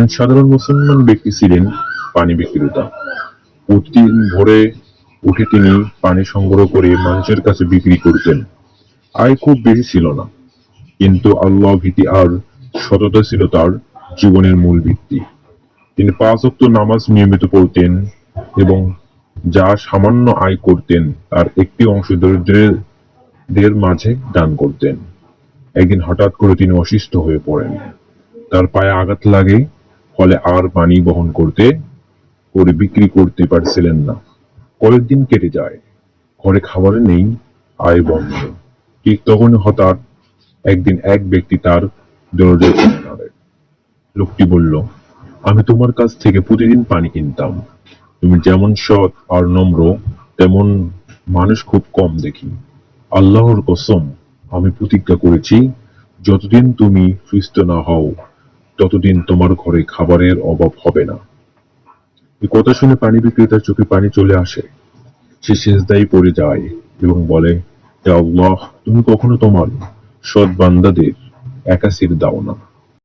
একজন সাধারণ মুসলমান ব্যক্তি ছিলেন পানি বিক্রেতা। প্রতিদিন ভোরে উঠে তিনি পানি সংগ্রহ করে মানুষের কাছে বিক্রি করতেন। আয় খুব বেশি ছিল না, কিন্তু আল্লাহ ভীতি আর সততা ছিল তার জীবনের মূল ভিত্তি। তিনি পাঁচ ওয়াক্ত নামাজ নিয়মিত পড়তেন এবং যা সামান্য আয় করতেন তার একটি অংশ দরিদ্রদের মাঝে দান করতেন। একদিন হঠাৎ করে তিনি অসুস্থ হয়ে পড়েন। তার পায়ে আঘাত লাগে ফলে আর পানি বহন করতে, করে বিক্রি করতে পারছিলেন না। কয়েকদিন কেটে যায়। ঘরে খাবার নেই, আয় বন্ধ। ঠিক তখন হঠাৎ একদিন এক ব্যক্তি তার দরজায় লোকটি বলল, আমি তোমার কাছ থেকে প্রতিদিন পানি কিনতাম। তুমি যেমন সৎ আর নম্র, তেমন মানুষ খুব কম দেখি। আল্লাহর কসম, আমি প্রতিজ্ঞা করেছি, যতদিন তুমি সুস্থ না হও ততদিন তোমার ঘরে খাবারের অভাব হবে না। এই কথা শুনে পানি বিক্রেতার চোখে পানি চলে আসে। সে সেজদাই পড়ে যায় এবং বলে তুমি কখনো তোমার সৎ বান্দাদের একা ছেড়ে দাও না।